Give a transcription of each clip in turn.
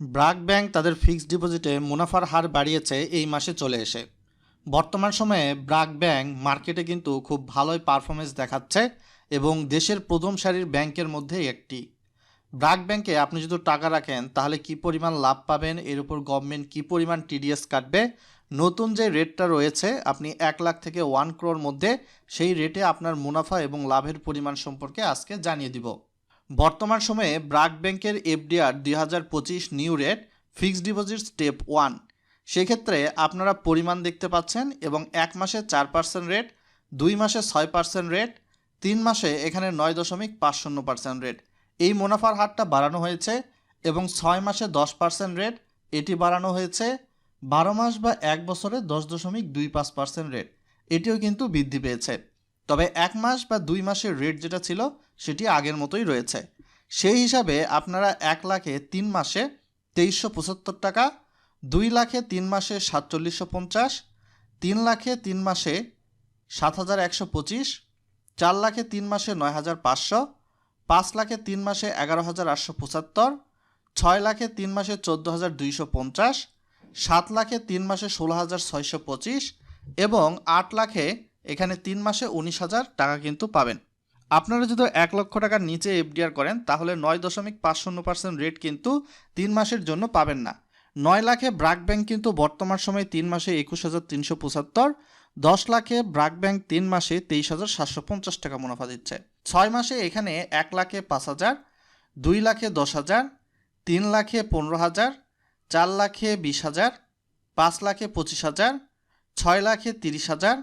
BRAC bank তাদের fixed ডিপোজিটে মুনাফার হার বাড়িয়েছে এই মাসে চলে এসে। বর্তমান সময়ে ব্রাক ব্যাংক মার্কেটে কিন্তু খুব ভালোই পারফরমেন্স দেখাচ্ছে এবং দেশের প্রথম সারির ব্যাংকের মধ্যে একটি। ব্রাক ব্যাংকে আপনি যদি টাকা রাখেন, তাহলে কি পরিমাণ লাভ পাবেন? এর উপর গভর্নমেন্ট কি পরিমাণ টিডিএস কাটবে? নতুন যে রেটটা রয়েছে, আপনি এক লাখ থেকে ওয়ান ক্রোর মধ্যে সেই রেটে আপনার মুনাফা এবং লাভের পরিমাণ সম্পর্কে আজকে জানিয়ে দিব। বর্তমান সময়ে ব্রাক ব্যাংকের এফডিআর দুই হাজার পঁচিশ new rate, fixed deposit step one. সেক্ষেত্রে আপনারা পরিমাণ দেখতে পাচ্ছেন এবং এক মাসে চার পার্সেন্ট রেট, দুই মাসে ছয় পার্সেন্ট রেট, তিন মাসে এখানে নয় দশমিক পাঁচ শূন্য পার্সেন্ট রেট। এই মুনাফার হারটা বাড়ানো হয়েছে এবং ছয় মাসে দশ পার্সেন্ট রেট, এটি বাড়ানো হয়েছে বারো মাস বা এক বছরে দশ দশমিক দুই পাঁচ পার্সেন্ট রেট। এটিও কিন্তু বৃদ্ধি পেয়েছে। তবে এক মাস বা দুই মাসের রেট যেটা ছিল, সেটি আগের মতোই রয়েছে। সেই হিসাবে আপনারা এক লাখে তিন মাসে তেইশশো পঁচাত্তর টাকা, দুই লাখে তিন মাসে সাতচল্লিশশো পঞ্চাশ, তিন লাখে তিন মাসে সাত হাজার একশো পঁচিশ, চার লাখে তিন মাসে নয় হাজার পাঁচশো, পাঁচ লাখে তিন মাসে এগারো হাজার আটশো পঁচাত্তর, ছয় লাখে তিন মাসে চোদ্দ হাজার দুইশো পঞ্চাশ, সাত লাখে তিন মাসে ষোলো হাজার ছয়শো পঁচিশ এবং আট লাখে এখানে তিন মাসে উনিশ হাজার টাকা কিন্তু পাবেন। আপনারা যদি এক লক্ষ টাকার নিচে এফডিআর করেন, তাহলে নয় দশমিক পাঁচ শূন্য পার্সেন্ট রেট কিন্তু তিন মাসের জন্য পাবেন না। নয় লাখে ব্রাক ব্যাংক কিন্তু বর্তমান সময়ে তিন মাসে একুশ হাজার তিনশো পঁচাত্তর, দশ লাখে ব্রাক ব্যাংক তিন মাসে তেইশ হাজার সাতশো পঞ্চাশ টাকা মুনাফা দিচ্ছে। ছয় মাসে এখানে এক লাখে পাঁচ হাজার, দুই লাখে দশ হাজার, তিন লাখে পনেরো হাজার, চার লাখে বিশ হাজার, পাঁচ লাখে পঁচিশ হাজার, ছয় লাখে তিরিশ হাজার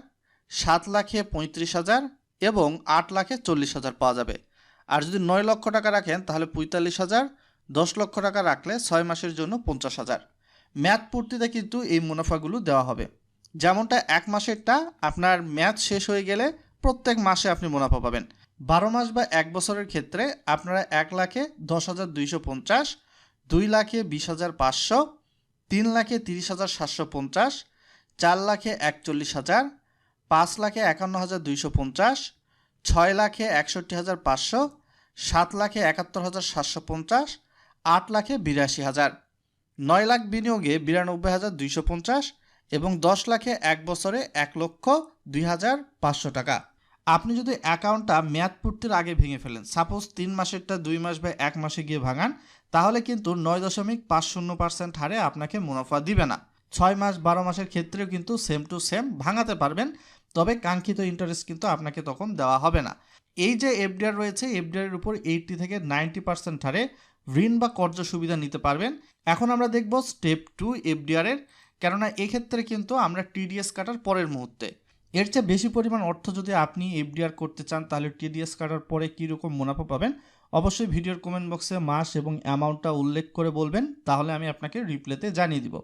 সাত লাখে পঁয়ত্রিশ হাজার এবং আট লাখে চল্লিশ হাজার পাওয়া যাবে। আর যদি নয় লক্ষ টাকা রাখেন, তাহলে পঁয়তাল্লিশ হাজার, দশ লক্ষ টাকা রাখলে ছয় মাসের জন্য পঞ্চাশ হাজার। ম্যাথ পূর্তিতে কিন্তু এই মুনাফাগুলো দেওয়া হবে। যেমনটা এক মাসেরটা, আপনার ম্যাথ শেষ হয়ে গেলে প্রত্যেক মাসে আপনি মুনাফা পাবেন। বারো মাস বা এক বছরের ক্ষেত্রে আপনারা এক লাখে দশ হাজার দুইশো পঞ্চাশ, দুই লাখে বিশ হাজার পাঁচশো, তিন লাখে তিরিশ হাজার সাতশো পঞ্চাশ, চার লাখে একচল্লিশ হাজার পাঁচ লাখে একান্ন হাজার দুইশো পঞ্চাশ, ছয় লাখে একষট্টি হাজার পাঁচশো, সাত লাখে একাত্তর হাজার সাতশো পঞ্চাশ, আট লাখে বিরাশি হাজার। নয় লাখ বিনিয়োগে বিরানব্বই হাজার দুইশো পঞ্চাশ এবং দশ লাখে এক বছরে এক লক্ষ দুই হাজার পাঁচশো টাকা। আপনি যদি অ্যাকাউন্টটা মেয়াদ পূর্তির আগে ভেঙে ফেলেন, সাপোজ তিন মাসেরটা দুই মাস বা এক মাসে গিয়ে ভাঙান, তাহলে কিন্তু নয় দশমিক পাঁচ শূন্য পার্সেন্ট হারে আপনাকে মুনাফা দিবে না। ছয় মাস বারো মাসের ক্ষেত্রেও কিন্তু সেম টু সেম ভাঙাতে পারবেন তবে কাঙ্ক্ষিত ইন্টারেস্ট কিন্তু আপনাকে তখন দেওয়া হবে না। এই যে এফডিআর রয়েছে এফডিআর এর উপর এইটটি থেকে নাইনটি পার্সেন্ট হারে ঋণ বা কর্য সুবিধা নিতে পারবেন। এখন আমরা দেখব স্টেপ টু এফডিআর এর, কেননা এক্ষেত্রে কিন্তু আমরা টিডিএস কাটার পরের মুহূর্তে। এর চেয়ে বেশি পরিমাণ অর্থ যদি আপনি এফডিআর করতে চান, তাহলে টিডিএস কাটার পরে কীরকম মুনাফা পাবেন? অবশ্যই ভিডিওর কমেন্ট বক্সে মাস এবং অ্যামাউন্টটা উল্লেখ করে বলবেন, তাহলে আমি আপনাকে রিপ্লেতে জানিয়ে দিব।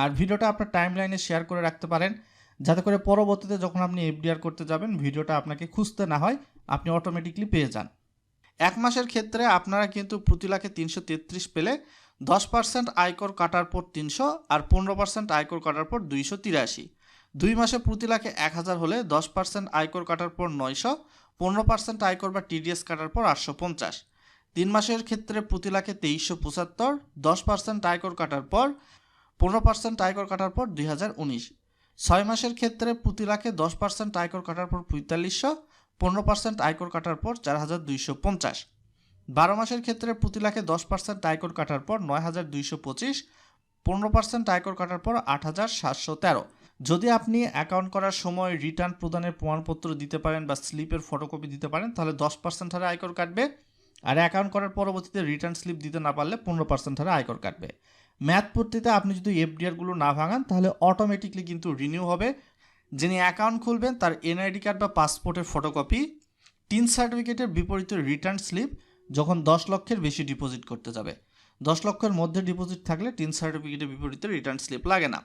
আর ভিডিওটা আপনার টাইম লাইনে শেয়ার করে রাখতে পারেন। যাতে করে পরবর্তীতে যখন আপনি এফডিআর করতে যাবেন, ভিডিওটা আপনাকে খুঁজতে না হয়, আপনি অটোমেটিকলি পেয়ে যান। এক মাসের ক্ষেত্রে আপনারা কিন্তু প্রতি লাখে তিনশো তেত্রিশ পেলে দশ পার্সেন্ট আয়কর কাটার পর তিনশো আর পনেরো পার্সেন্ট আয়কর কাটার পর দুইশো তিরাশি। দুই মাসে প্রতি লাখে এক হাজার হলে দশ পার্সেন্ট আয়কর কাটার পর নয়শো, পনেরো পার্সেন্ট আয়কর বা টিডিএস কাটার পর আটশো পঞ্চাশ। তিন মাসের ক্ষেত্রে প্রতি লাখে তেইশশো পঁচাত্তর, দশ পার্সেন্ট আয়কর কাটার পর, পনেরো পার্সেন্ট আয়কর কাটার পর দুই হাজার উনিশ। ছয় মাসের ক্ষেত্রে প্রতি লাখে দশ পার্সেন্ট আয়কর কাটার পর পঁয়তাল্লিশশো, পনেরো পার্সেন্ট আয়কর কাটার পর চার হাজার দুইশো পঞ্চাশ। বারো মাসের ক্ষেত্রে প্রতি লাখে দশ পার্সেন্ট আয়কর কাটার পর নয় হাজার দুইশো পঁচিশ, পনেরো পার্সেন্ট আয়কর কাটার পর আট হাজার সাতশো তেরো। যদি আপনি অ্যাকাউন্ট করার সময় রিটার্ন প্রদানের প্রমাণপত্র দিতে পারেন বা স্লিপের ফটোকপি দিতে পারেন, তাহলে দশ পার্সেন্ট হারে আয়কর কাটবে। আর অ্যাকাউন্ট করার পরবর্তীতে রিটার্ন স্লিপ দিতে না পারলে পনেরো পার্সেন্ট হারে আয়কর কাটবে। ম্যাথ পূর্তিতে আপনি যদি এফডিআরগুলো না ভাঙান, তাহলে অটোমেটিকলি কিন্তু রিনিউ হবে। যিনি অ্যাকাউন্ট খুলবেন, তার এনআইডি কার্ড বা পাসপোর্টের ফটোকপি টিন সার্টিফিকেটের বিপরীতে রিটার্ন স্লিপ যখন দশ লক্ষের বেশি ডিপোজিট করতে যাবে। দশ লক্ষের মধ্যে ডিপোজিট থাকলে টিন সার্টিফিকেটের বিপরীতে রিটার্ন স্লিপ লাগে না।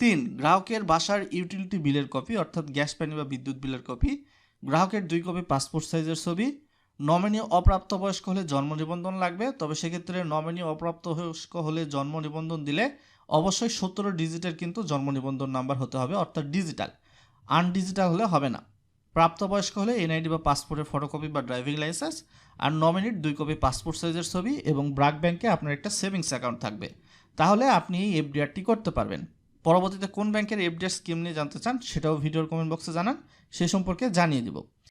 তিন, গ্রাহকের বাসার ইউটিলিটি বিলের কপি অর্থাৎ গ্যাস পানি বা বিদ্যুৎ বিলের কপি গ্রাহকের দুই কপি পাসপোর্ট সাইজের ছবি নমিনি অপ্রাপ্তবয়স্ক হলে জন্ম নিবন্ধন লাগবে, তবে সেক্ষেত্রে নমিনি অপ্রাপ্তবয়স্ক হলে জন্ম নিবন্ধন দিলে অবশ্যই সতেরো ডিজিটের কিন্তু জন্ম নিবন্ধন নাম্বার হতে হবে, অর্থাৎ ডিজিটাল। আনডিজিটাল হলে হবে না। প্রাপ্তবয়স্ক হলে এনআইডি বা পাসপোর্টের ফটোকপি বা ড্রাইভিং লাইসেন্স, আর নমিনির দুই কপি পাসপোর্ট সাইজের ছবি এবং ব্রাক ব্যাংকে আপনার একটা সেভিংস অ্যাকাউন্ট থাকবে। তাহলে আপনি এই এফডিআরটি করতে পারবেন। পরবর্তীতে কোন ব্যাংকের এফডিআর স্কিম নিয়ে জানতে চান, সেটাও ভিডিওর কমেন্ট বক্সে জানান, সে সম্পর্কে জানিয়ে দিব।